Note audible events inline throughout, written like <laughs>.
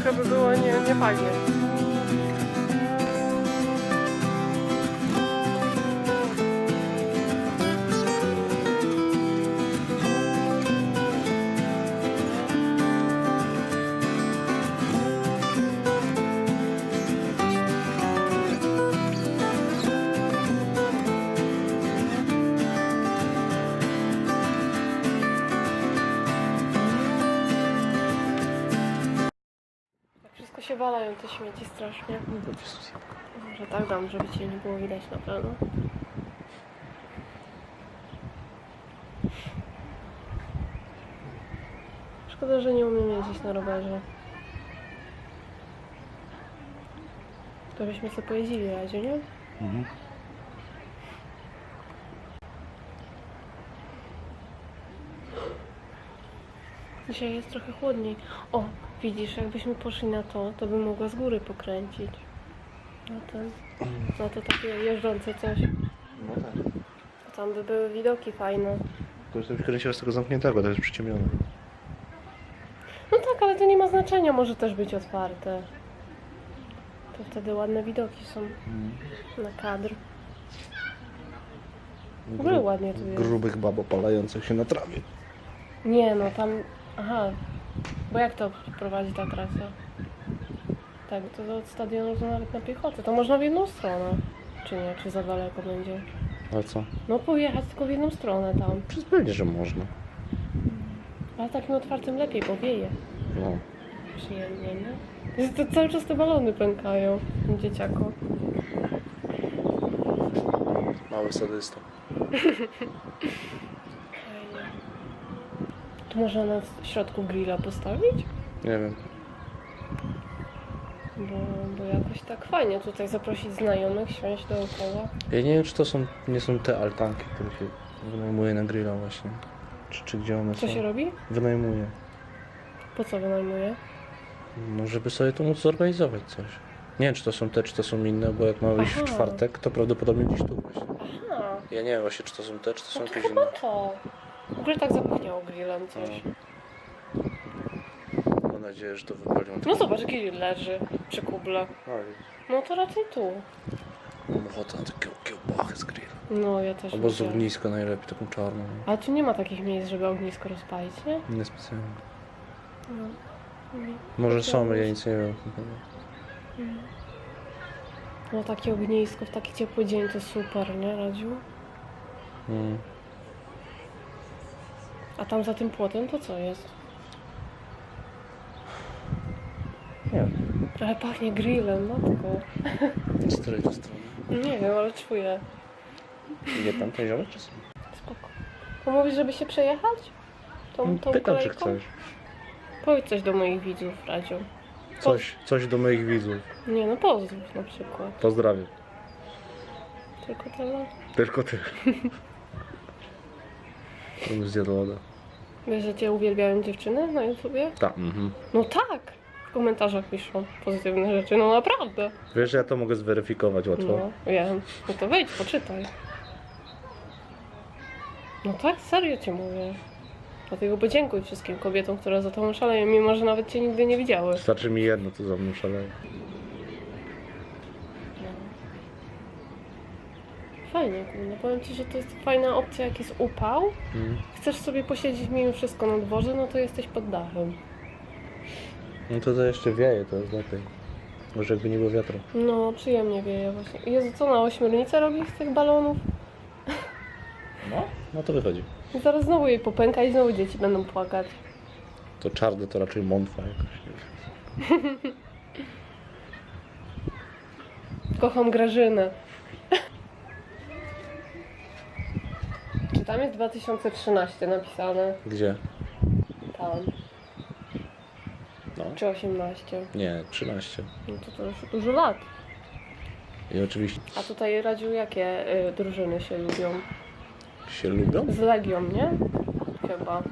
trochę by było nie, nie fajnie. Tak wszystko się walają te śmieci strasznie. Może tak dam, żeby cię nie było widać na pewno. Szkoda, że nie umiem jeździć na rowerze. To byśmy sobie pojeździli razie, nie? Mhm. Dzisiaj jest trochę chłodniej. O, widzisz, jakbyśmy poszli na to, to bym mogła z góry pokręcić. Na ten. Na to takie jeżdżące coś. No tak. Tam by były widoki fajne. To już kręciła z tego zamkniętego, to jest przyciemnione. No tak, ale to nie ma znaczenia, może też być otwarte. To wtedy ładne widoki są na kadr. W ogóle ładnie tu jest. Grubych bab opalających się na trawie. Nie, no tam. Aha. Bo jak to prowadzi ta trasa? Tak, to do stadionu to nawet na piechotę. To można w jedną stronę. Czy nie? Czy za daleko będzie? Ale co? No pojechać tylko w jedną stronę tam. Przez pewnie, że można. Ale takim otwartym lepiej, bo wieje. No. Przyjemnie, nie? Jest to cały czas te balony pękają. Dzieciako. Mały sadysta. <laughs> Tu można na środku grilla postawić? Nie wiem. Bo, bo jakoś tak fajnie tutaj zaprosić znajomych, siąść dookoła. Ja nie wiem, czy to są, nie są te altanki, które się wynajmuje na grilla właśnie. Czy, czy gdzie one Co są? się robi? Wynajmuje. Po co wynajmuje? No, żeby sobie tu móc zorganizować coś. Nie wiem, czy to są te, czy to są inne, bo jak mamy iść w Aha. czwartek, to prawdopodobnie gdzieś tu właśnie. Aha, Ja nie wiem właśnie, czy to są te, czy to są no to jakieś chyba inne. to. W ogóle tak zapachniało grillem coś. Mam nadzieję, że to wypalią. No zobacz, grill leży przy kuble. No to raczej tu. Mam ochotę na takie kiełbachy z grilla. No ja też Albo z lubię. ogniska najlepiej, taką czarną. Ale tu nie ma takich miejsc, żeby ognisko rozpalić, nie? Nie specjalnie. No. Może są, ja nic nie wiem. No takie ognisko w taki ciepły dzień to super, nie Radziu? Mm. A tam za tym płotem to co jest? Nie wiem. Ale pachnie grillem, matko. Z której to strony? Nie wiem, ale czuję. Nie tam ten ziomek czy Spoko. To mówisz, żeby się przejechać? Tą, tą Pytam, czy kolejką? chcesz. Powiedz coś do moich widzów, Radziu. Coś, coś do moich widzów. Nie no, pozdrów na przykład. Pozdrawiam. Tylko tyle. Tylko ty. <laughs> Bym zjadł loda. Wiesz, że cię uwielbiają dziewczyny na YouTubie? Tak. Mhm. No tak! W komentarzach piszą pozytywne rzeczy, no naprawdę. Wiesz, że ja to mogę zweryfikować łatwo. No, wiem. No to wejdź, poczytaj. No tak, serio ci mówię. Dlatego podziękuj wszystkim kobietom, które za tobą szaleją, mimo że nawet cię nigdy nie widziały. Wystarczy mi jedno, to za mną szaleje. Fajnie, kurde. Powiem ci, że to jest fajna opcja, jak jest upał. Mhm. Chcesz sobie posiedzieć mimo wszystko na dworze, no to jesteś pod dachem. No to to jeszcze wieje, to jest lepiej. Może jakby nie było wiatru. No, przyjemnie wieje właśnie. Jezu, co na ośmiornicę robi z tych balonów? No? No to wychodzi. I zaraz znowu jej popęka i znowu dzieci będą płakać. To czarne to raczej mątwa jakaś. <laughs> Kocham Grażynę. Czy tam jest 2013 napisane? Gdzie? Tam. No. Czy 18? Nie, 13. No to to już dużo lat. I oczywiście A tutaj Radziu, jakie y, drużyny się lubią? się lubią? Z Legią, nie? Chyba.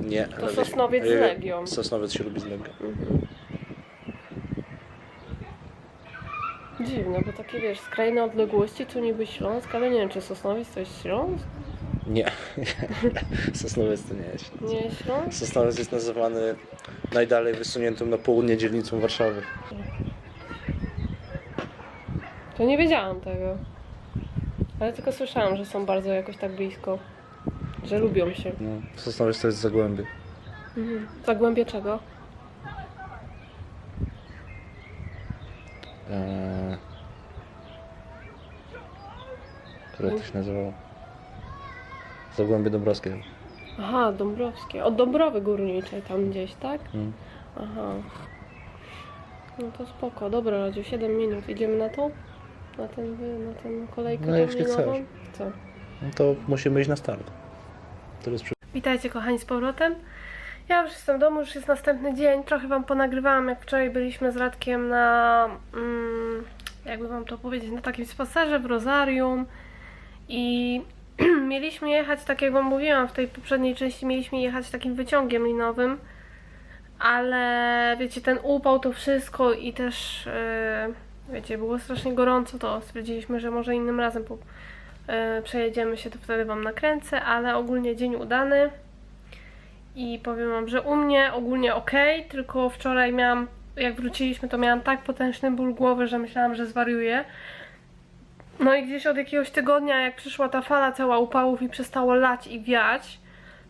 Nie. To Sosnowiec z Yy, Legią. Sosnowiec się lubi z Legią. Mhm. Dziwne, bo takie wiesz, skrajne odległości tu niby Śląsk, ale nie wiem czy Sosnowiec to jest Śląsk? Nie. <laughs> Sosnowiec to nie jest. Nie jest Śląsk? Sosnowiec jest nazywany najdalej wysuniętą na południe dzielnicą Warszawy. To nie wiedziałam tego. Ale tylko słyszałam, że są bardzo jakoś tak blisko. Że lubią się. No, Sosnowiec to jest Zagłębie. Mhm. Zagłębie czego? Eee... Które to się nazywało? Zagłębie Dąbrowskie. Aha, Dąbrowskie. Od Dąbrowy Górniczej tam gdzieś, tak? Mm. Aha. No to spoko. Dobra, Radziu, 7 minut. Idziemy na tą? Na ten, na ten kolejkę No, jeśli linową? chcesz. Co? No to musimy iść na start. To jest przy... Witajcie kochani z powrotem. Ja już jestem w domu, już jest następny dzień. Trochę wam ponagrywałam, jak wczoraj byliśmy z Radkiem na, mm, jakby wam to powiedzieć, na takim spacerze w Rozarium i <clears throat> mieliśmy jechać, tak jak wam mówiłam w tej poprzedniej części, mieliśmy jechać takim wyciągiem linowym, ale wiecie, ten upał, to wszystko i też, yy, wiecie, było strasznie gorąco, to stwierdziliśmy, że może innym razem po, yy, przejedziemy się, to wtedy wam nakręcę, ale ogólnie dzień udany. I powiem wam, że u mnie ogólnie ok, tylko wczoraj miałam, jak wróciliśmy, to miałam tak potężny ból głowy, że myślałam, że zwariuję. No i gdzieś od jakiegoś tygodnia, jak przyszła ta fala cała upałów i przestało lać i wiać,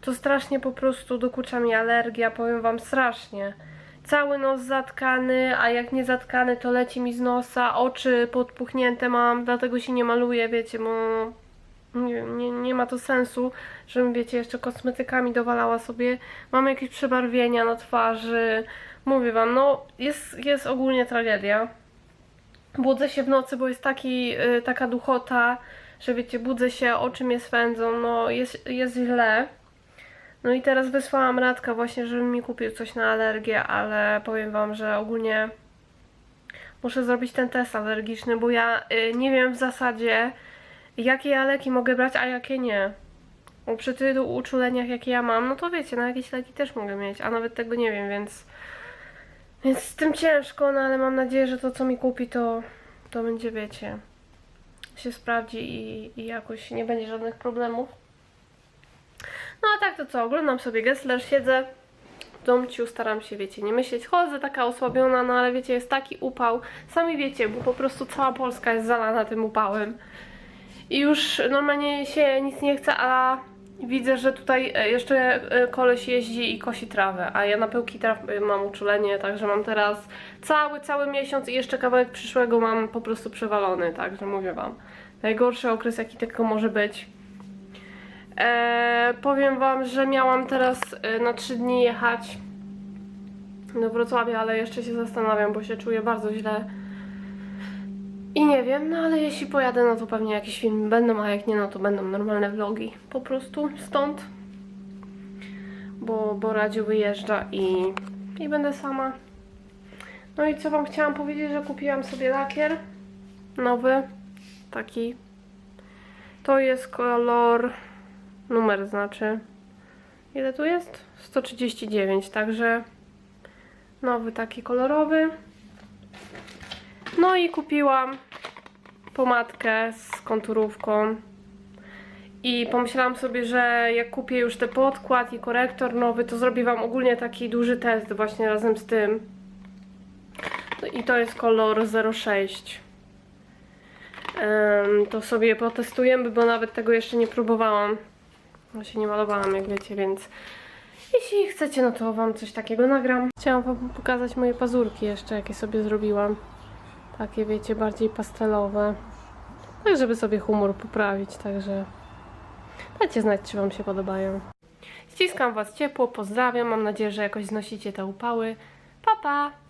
to strasznie po prostu dokucza mi alergia, powiem wam strasznie. Cały nos zatkany, a jak nie zatkany, to leci mi z nosa, oczy podpuchnięte mam, dlatego się nie maluję, wiecie, bo nie, nie, nie ma to sensu, żebym, wiecie, jeszcze kosmetykami dowalała sobie. Mam jakieś przebarwienia na twarzy. Mówię wam, no jest, jest ogólnie tragedia. Budzę się w nocy, bo jest taki, y, taka duchota, że wiecie, budzę się, oczy mnie swędzą, no jest, jest źle. No i teraz wysłałam Radka właśnie, żeby mi kupił coś na alergię, ale powiem wam, że ogólnie muszę zrobić ten test alergiczny, bo ja y, nie wiem w zasadzie, jakie ja leki mogę brać, a jakie nie. Bo przy tylu uczuleniach, jakie ja mam, no to wiecie, no jakieś leki też mogę mieć, a nawet tego nie wiem, więc więc z tym ciężko, no ale mam nadzieję, że to co mi kupi, to, to będzie, wiecie, się sprawdzi i, i jakoś nie będzie żadnych problemów. No a tak to co, oglądam sobie Gessler, siedzę w domciu, staram się, wiecie, nie myśleć, chodzę taka osłabiona, no ale wiecie, jest taki upał, sami wiecie, bo po prostu cała Polska jest zalana tym upałem. I już normalnie się nic nie chce, a widzę, że tutaj e, jeszcze e, koleś jeździ i kosi trawę, a ja na pyłki traw e, mam uczulenie, także mam teraz cały, cały miesiąc i jeszcze kawałek przyszłego mam po prostu przewalony, także mówię wam. Najgorszy okres, jaki tylko może być. E, powiem wam, że miałam teraz na 3 dni jechać do Wrocławia, ale jeszcze się zastanawiam, bo się czuję bardzo źle. I nie wiem, no ale jeśli pojadę, no to pewnie jakieś filmy będą, a jak nie, no to będą normalne vlogi. Po prostu stąd. Bo, bo Radziu wyjeżdża i, i będę sama. No i co wam chciałam powiedzieć, że kupiłam sobie lakier nowy, taki. To jest kolor, numer znaczy. Ile tu jest? 139, także nowy taki kolorowy. No i kupiłam pomadkę z konturówką. I pomyślałam sobie, że jak kupię już ten podkład i korektor nowy, to zrobię Wam ogólnie taki duży test właśnie razem z tym. No I to jest kolor 06. Em, to sobie potestujemy, bo nawet tego jeszcze nie próbowałam. No się nie malowałam, jak wiecie, więc jeśli chcecie, no to Wam coś takiego nagram. Chciałam Wam pokazać moje pazurki jeszcze, jakie sobie zrobiłam. Takie, wiecie, bardziej pastelowe. Tak, żeby sobie humor poprawić, także dajcie znać, czy Wam się podobają. Ściskam Was ciepło, pozdrawiam, mam nadzieję, że jakoś znosicie te upały. Pa, pa!